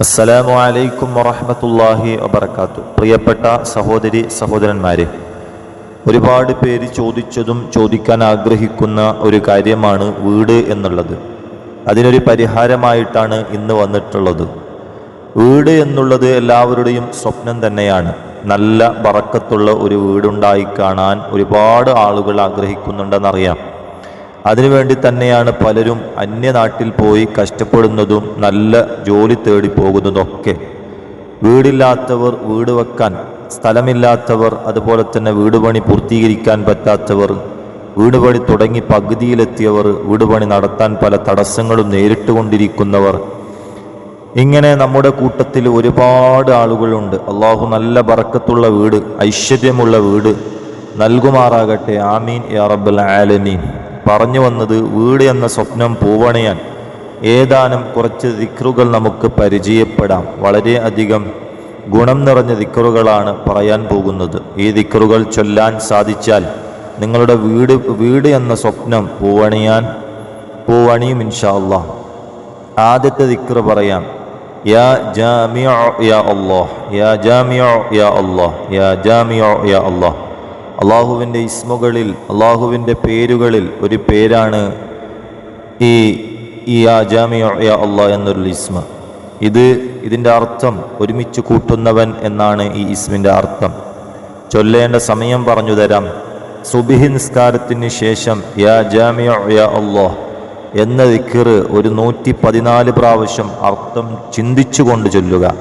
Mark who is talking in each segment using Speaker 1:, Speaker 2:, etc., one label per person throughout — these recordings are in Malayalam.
Speaker 1: അസ്സലാമു അലൈക്കും വറഹമത്തല്ലാഹി വബർക്കാത്തു പ്രിയപ്പെട്ട സഹോദരി സഹോദരന്മാരെ ഒരുപാട് പേര് ചോദിച്ചതും ചോദിക്കാൻ ആഗ്രഹിക്കുന്ന ഒരു കാര്യമാണ് വീട് എന്നുള്ളത്. അതിനൊരു പരിഹാരമായിട്ടാണ് ഇന്ന് വന്നിട്ടുള്ളത്. വീട് എന്നുള്ളത് എല്ലാവരുടെയും സ്വപ്നം തന്നെയാണ്. നല്ല വറക്കത്തുള്ള ഒരു വീടുണ്ടായി കാണാൻ ഒരുപാട് ആളുകൾ ആഗ്രഹിക്കുന്നുണ്ടെന്നറിയാം. അതിനുവേണ്ടി തന്നെയാണ് പലരും അന്യനാട്ടിൽ പോയി കഷ്ടപ്പെടുന്നതും നല്ല ജോലി തേടി പോകുന്നതൊക്കെ. വീടില്ലാത്തവർ വീട് വെക്കാൻ സ്ഥലമില്ലാത്തവർ അതുപോലെ തന്നെ വീട് പണി പൂർത്തീകരിക്കാൻ പറ്റാത്തവർ വീട് പണി തുടങ്ങി പകുതിയിലെത്തിയവർ വീട് പണി നടത്താൻ പല തടസ്സങ്ങളും നേരിട്ടുകൊണ്ടിരിക്കുന്നവർ. ഇങ്ങനെ നമ്മുടെ കൂട്ടത്തിൽ ഒരുപാട് ആളുകളുണ്ട്. അള്ളാഹു നല്ല ബറക്കത്തുള്ള വീട് ഐശ്വര്യമുള്ള വീട് നൽകുമാറാകട്ടെ. ആമീൻ യാ റബ്ബൽ ആലമീൻ. പറഞ്ഞു വന്നത് വീട് എന്ന സ്വപ്നം പൂവണയാൻ ഏതാനും കുറച്ച് ദിക്റുകൾ നമുക്ക് പരിചയപ്പെടാം. വളരെ അധികം ഗുണം നിറഞ്ഞ ദിക്റുകളാണ് പറയാൻ പോകുന്നത്. ഈ ദിക്റുകൾ ചൊല്ലാൻ സാധിച്ചാൽ നിങ്ങളുടെ വീട് വീട് എന്ന സ്വപ്നം പൂവണിയാൻ പൂവണിയും ഇൻഷാല്ല അള്ളാഹ് ആദ്യത്തെ ദിക്റ് പറയാം. യാ ജാമിയോ യാ അള്ളാഹ് യാ ജാമിയോ യാ അള്ളാഹ് യാ ജാമിയോ യാ അല്ലാഹ്. അള്ളാഹുവിന്റെ ഇസ്മുകളിൽ അള്ളാഹുവിന്റെ പേരുകളിൽ ഒരു പേരാണ് ഈ ഈ യാ ജാമിയ യാ അല്ലാഹ് എന്നൊരു ഇസ്മ. ഇത് ഇതിന്റെ അർത്ഥം ഒരുമിച്ച് കൂട്ടുന്നവൻ എന്നാണ് ഈ ഇസ്മിന്റെ അർത്ഥം. ചൊല്ലേണ്ട സമയം പറഞ്ഞു തരാം. സുബിഹി നിസ്കാരത്തിന് ശേഷം യാ ജാമിയ യാ എന്ന ദിക്കിറ് ഒരു നൂറ്റി പതിനാല് പ്രാവശ്യം അർത്ഥം ചിന്തിച്ചുകൊണ്ട് ചൊല്ലുക.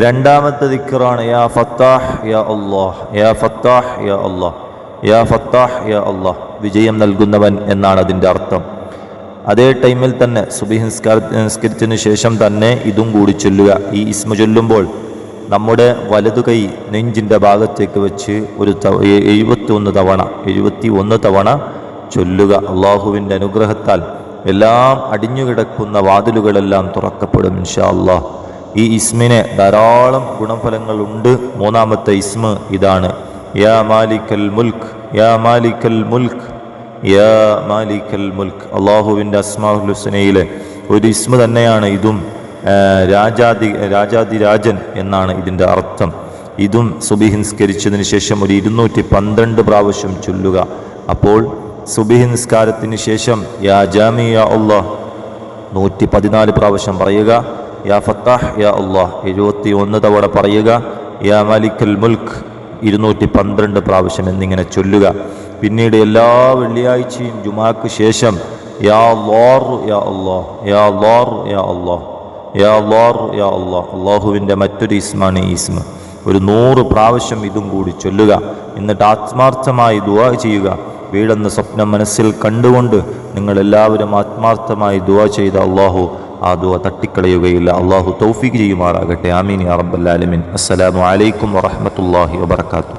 Speaker 1: രണ്ടാമത്തെ ദിക്കറാണ് യാ ഫത്താഹ് യാ അള്ളാഹ് യാ ഫത്താഹ് യാ അള്ളാഹ് യാ ഫത്താഹ് യാ അള്ളാഹ് വിജയം നൽകുന്നവൻ എന്നാണ് അതിന്റെ അർത്ഥം. അതേ ടൈമിൽ തന്നെ സുബിഹിസ്കാര നിസ്കരിച്ചതിന് ശേഷം തന്നെ ഇതും കൂടി ചൊല്ലുക. ഈ ഇസ്മ ചൊല്ലുമ്പോൾ നമ്മുടെ വലതു കൈ നെഞ്ചിന്റെ ഭാഗത്തേക്ക് വെച്ച് ഒരു തവ എഴുപത്തി ഒന്ന് തവണ എഴുപത്തി ഒന്ന് തവണ ചൊല്ലുക. അള്ളാഹുവിന്റെ അനുഗ്രഹത്താൽ എല്ലാം അടിഞ്ഞുകിടക്കുന്ന വാതിലുകളെല്ലാം തുറക്കപ്പെടും ഇൻഷാ അള്ളാഹ് ഈ ഇസ്മിന് ധാരാളം ഗുണഫലങ്ങൾ ഉണ്ട് മൂന്നാമത്തെ ഇസ്മ ഇതാണ്. യാ മാലിക്കൽ മുൽക്ക് യാ മാലിക്കൽ മുൽക്ക് യാ മാലിക്കൽ മുൽക്ക് അള്ളാഹുവിന്റെ അസ്മാഹുൽ ഹുസനയിലെ ഒരു ഇസ്മ തന്നെയാണ് ഇതും. രാജാതി രാജാതിരാജൻ എന്നാണ് ഇതിന്റെ അർത്ഥം. ഇതും സുബിഹിൻസ്കരിച്ചതിന് ശേഷം ഒരു ഇരുന്നൂറ്റി പന്ത്രണ്ട് പ്രാവശ്യം ചൊല്ലുക. അപ്പോൾ സുബിഹിൻസ്കാരത്തിന് ശേഷം യാ ജാമിയ അള്ളാഹ് നൂറ്റി പതിനാല് പ്രാവശ്യം പറയുക. യാ ഫത്താഹ് യാ അള്ളാഹ്. എഴുപത്തി ഒന്ന് തവണ പറയുക യാ മാലിക്കൽ മുൽക്ക് ഇരുന്നൂറ്റി പന്ത്രണ്ട് പ്രാവശ്യം എന്നിങ്ങനെ ചൊല്ലുക. പിന്നീട് എല്ലാ വെള്ളിയാഴ്ചയും ജുമാക്ക് ശേഷം യാ ലോർ യാ അള്ളാഹ് യാ ലോർ യാ അള്ളാഹ് യാ ലോർ യാ അള്ളാഹ്. അള്ളാഹുവിന്റെ മറ്റൊരു ഇസ്മാണ് ഈസ്മ ഒരു നൂറ് പ്രാവശ്യം ഇതും കൂടി ചൊല്ലുക. എന്നിട്ട് ആത്മാർത്ഥമായി ദുവാ ചെയ്യുക. വീടെന്ന സ്വപ്നം മനസ്സിൽ കണ്ടുകൊണ്ട് നിങ്ങളെല്ലാവരും ആത്മാർത്ഥമായി ദുവാ ചെയ്ത അള്ളാഹു ആ ദുവ തട്ടിക്കളയുകയില്ല. അള്ളാഹു തൗഫീഖ് ചെയ്യുമാറാകട്ടെ. ആമീൻ യാ റബ്ബൽ ആലമീൻ. അസ്സലാമു അലൈക്കും വറഹ്മത്തുള്ളാഹി വബറകാതുഹു.